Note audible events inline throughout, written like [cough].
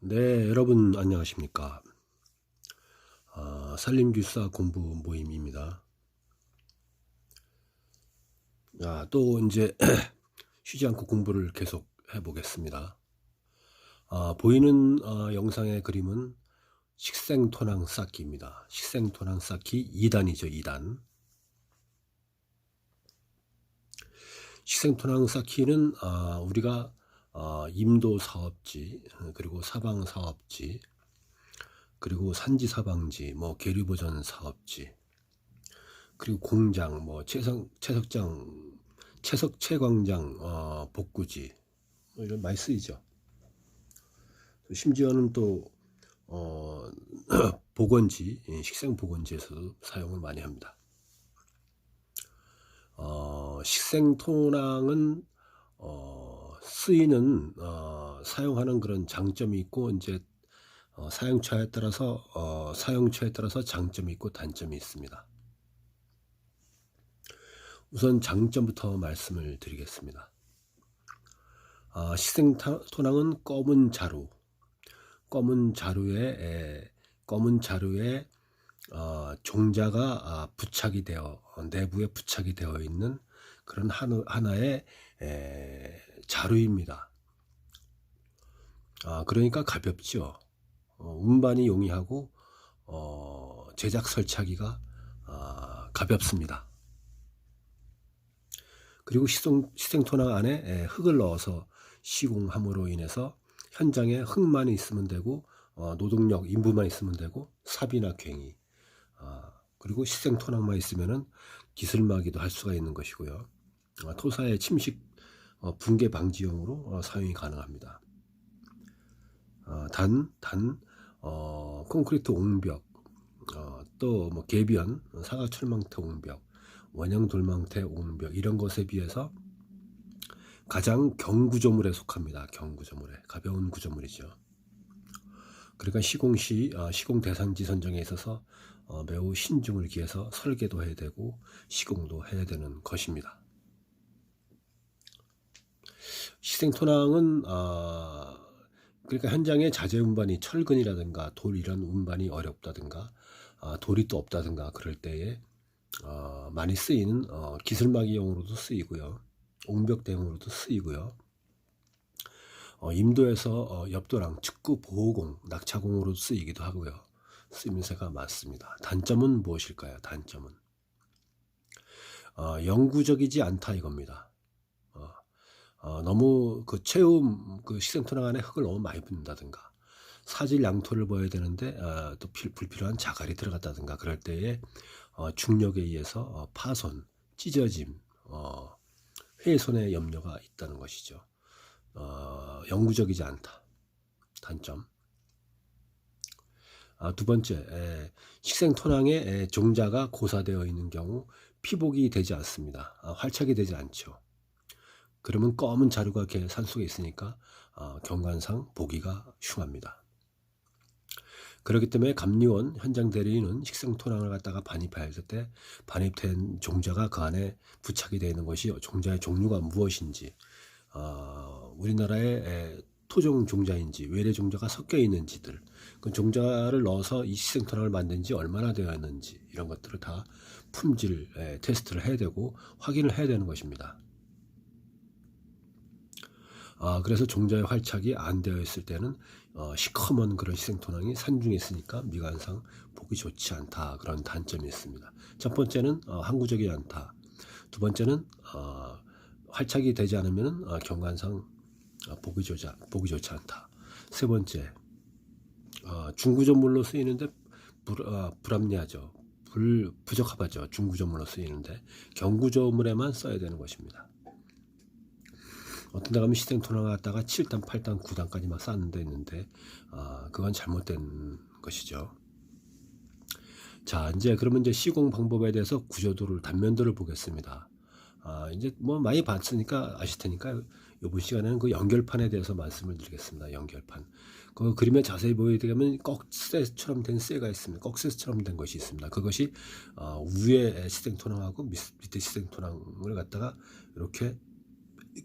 네, 여러분 안녕하십니까? 아, 산림규사 공부 모임입니다. 아, 또 이제 [clears throat] 쉬지 않고 공부를 계속 해보겠습니다. 아, 보이는 아, 영상의 그림은 식생토낭 쌓기입니다. 식생토낭 쌓기 2단이죠, 2단. 식생토낭 쌓기는 아, 우리가 어, 임도 사업지 그리고 사방 사업지 그리고 산지 사방지 뭐 계류 보전 사업지 그리고 공장 뭐 채석 채석장 채석 채광장 어, 복구지 뭐 이런 많이 쓰이죠. 심지어는 또 어, [clears throat] 보건지 식생 보건지에서도 사용을 많이 합니다. 어, 식생토낭은 어, 쓰이는 어, 사용하는 그런 장점이 있고 이제 어, 사용처에 따라서 어, 사용처에 따라서 장점이 있고 단점이 있습니다. 우선 장점부터 말씀을 드리겠습니다. 아, 식생토낭은 검은 자루, 검은 자루에 에, 검은 자루에 어, 종자가 아, 부착이 되어 내부에 부착이 되어 있는 그런 하나, 하나의 에, 자루입니다. 아, 그러니까 가볍죠. 어, 운반이 용이하고 어, 제작 설치하기가 아, 가볍습니다. 그리고 시생, 시생토낭 안에 에, 흙을 넣어서 시공함으로 인해서 현장에 흙만 있으면 되고 어, 노동력 인부만 있으면 되고 삽이나 괭이 아, 그리고 시생토낭만 있으면은 기술마기도 할 수가 있는 것이고요. 아, 토사의 침식 어, 붕괴 방지용으로 어, 사용이 가능합니다. 어, 단, 단, 어, 콘크리트 옹벽, 어, 또 뭐 개변, 사과 철망태 옹벽, 원형 돌망태 옹벽 이런 것에 비해서 가장 경구조물에 속합니다. 경구조물에 가벼운 구조물이죠. 그러니까 시공 시 어, 시공 대상지 선정에 있어서 어, 매우 신중을 기해서 설계도 해야 되고 시공도 해야 되는 것입니다. 시생토낭은 어, 그러니까 현장에 자재 운반이 철근이라든가 돌 이런 운반이 어렵다든가 어, 돌이 또 없다든가 그럴 때에 어, 많이 쓰이는 어, 기술막이용으로도 쓰이고요. 옹벽 대용으로도 쓰이고요. 어, 임도에서 어, 엽도랑 측구 보호공, 낙차공으로 쓰이기도 하고요. 쓰임새가 많습니다. 단점은 무엇일까요? 단점은 어, 영구적이지 않다 이겁니다. 어, 어, 너무 그 체험 그 시생토랑 안에 흙을 너무 많이 붓는다든가 사질 양토를 보여야 되는데 어, 또 필, 불필요한 자갈이 들어갔다든가 그럴 때에 어, 중력에 의해서 어, 파손, 찢어짐, 어, 훼손의 염려가 있다는 것이죠. 어, 영구적이지 않다. 단점. 아, 두 번째, 에, 식생 토낭에 에, 종자가 고사되어 있는 경우 피복이 되지 않습니다. 아, 활착이 되지 않죠. 그러면 검은 자루가 이렇게 산 속에 있으니까 어, 경관상 보기가 흉합니다. 그렇기 때문에 감리원 현장 대리인은 식생토낭을 갖다가 반입할 때 반입된 종자가 그 안에 부착이 되어 있는 것이 종자의 종류가 무엇인지 어, 우리나라의 토종 종자인지 외래 종자가 섞여 있는지들 그 종자를 넣어서 이 식생토낭을 만든 지 얼마나 되었는지 이런 것들을 다 품질 에, 테스트를 해야 되고 확인을 해야 되는 것입니다. 아, 그래서 종자의 활착이 안 되어 있을 때는 어, 시커먼 그런 시생토낭이 산중에 있으니까 미관상 보기 좋지 않다 그런 단점이 있습니다. 첫 번째는 어, 항구적이지 않다. 두 번째는 어, 활착이 되지 않으면 어, 경관상 어, 보기 좋지 보기 좋지 않다. 세 번째 어, 중구조물로 쓰이는데 불, 어, 불합리하죠. 불, 부적합하죠. 중구조물로 쓰이는데 경구조물에만 써야 되는 것입니다. 어떤 데 가면 시생토나 갖다가 7단, 8단, 9단까지 막 쌓는 데 있는데 아, 그건 잘못된 것이죠. 자, 이제 그러면 이제 시공 방법에 대해서 구조도를 단면도를 보겠습니다. 아, 이제 뭐 많이 봤으니까 아실 테니까 이번 시간에는 그 연결판에 대해서 말씀을 드리겠습니다. 연결판. 그 그림에 자세히 되면 꺽쇠처럼 된 쇠가 있습니다. 꺽쇠처럼 된 것이 있습니다. 그것이 어, 위에 시생토낭하고 밑에 시생토낭을 갖다가 이렇게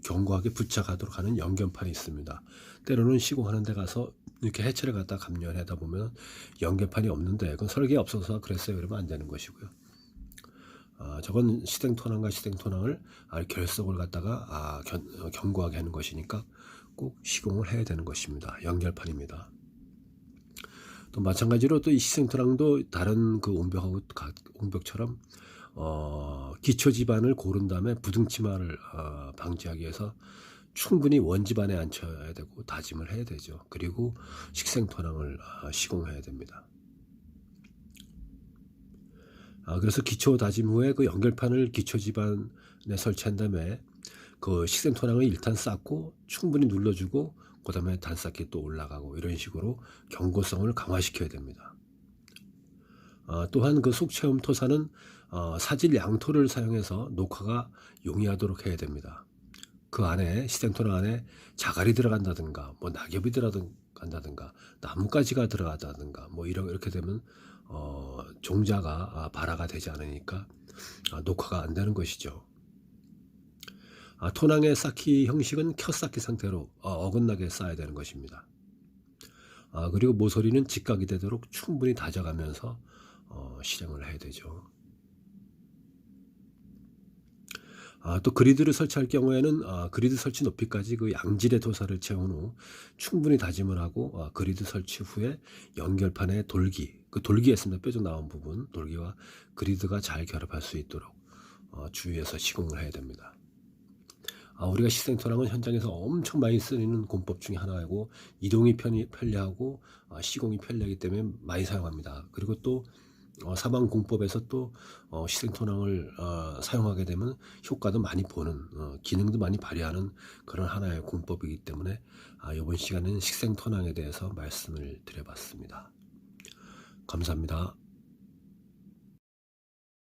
견고하게 부착하도록 하는 연결판이 있습니다. 때로는 시공하는 데 가서 이렇게 해체를 갖다 감면하다 보면 연결판이 없는데 그건 설계가 없어서 그랬어요. 그러면 안 되는 것이고요. 아, 저건 시생토낭과 시생토낭을 아, 결석을 갖다가 아, 견, 어, 견고하게 하는 것이니까 꼭 시공을 해야 되는 것입니다. 연결판입니다. 또 마찬가지로 또 이 시생토낭도 다른 그 옹벽하고 가- 옹벽처럼 어, 기초 지반을 고른 다음에 부등치마를 어, 방지하기 위해서 충분히 원지반에 앉혀야 되고 다짐을 해야 되죠. 그리고 식생토낭을 어, 시공해야 됩니다. 아, 그래서 기초 다짐 후에 그 연결판을 기초 지반에 설치한 다음에 그 식생토낭을 일단 쌓고 충분히 눌러주고 그 다음에 단쌓기 또 올라가고 이런 식으로 경고성을 강화시켜야 됩니다. 아, 또한 그 속체험 토사는 어, 사질 양토를 사용해서 녹화가 용이하도록 해야 됩니다. 그 안에 시생토낭 안에 자갈이 들어간다든가 뭐 낙엽이 들어간다든가 나뭇가지가 들어간다든가 뭐 이런 이렇게 되면 어, 종자가 아, 발화가 되지 않으니까 아, 녹화가 안 되는 것이죠. 아, 토낭의 쌓기 형식은 켜 쌓기 상태로 어, 긋나게 쌓아야 되는 것입니다. 아, 그리고 모서리는 직각이 되도록 충분히 다져가면서 어, 실행을 해야 되죠. 아, 또 그리드를 설치할 경우에는 아, 그리드 설치 높이까지 그 양질의 도사를 채운 후 충분히 다짐을 하고 아, 그리드 설치 후에 연결판에 돌기, 그 돌기에 있습니다. 뾰족 나온 부분, 돌기와 그리드가 잘 결합할 수 있도록 어, 주의해서 시공을 해야 됩니다. 아, 우리가 시생토랑은 현장에서 엄청 많이 쓰이는 공법 중에 하나이고 이동이 편리, 편리하고 아, 시공이 편리하기 때문에 많이 사용합니다. 그리고 또 어, 사방 공법에서 또 어, 시생토랑을 어, 사용하게 되면 효과도 많이 보는 어, 기능도 많이 발휘하는 그런 하나의 공법이기 때문에 아, 이번 시간은 식생토랑에 대해서 말씀을 드려봤습니다. 감사합니다.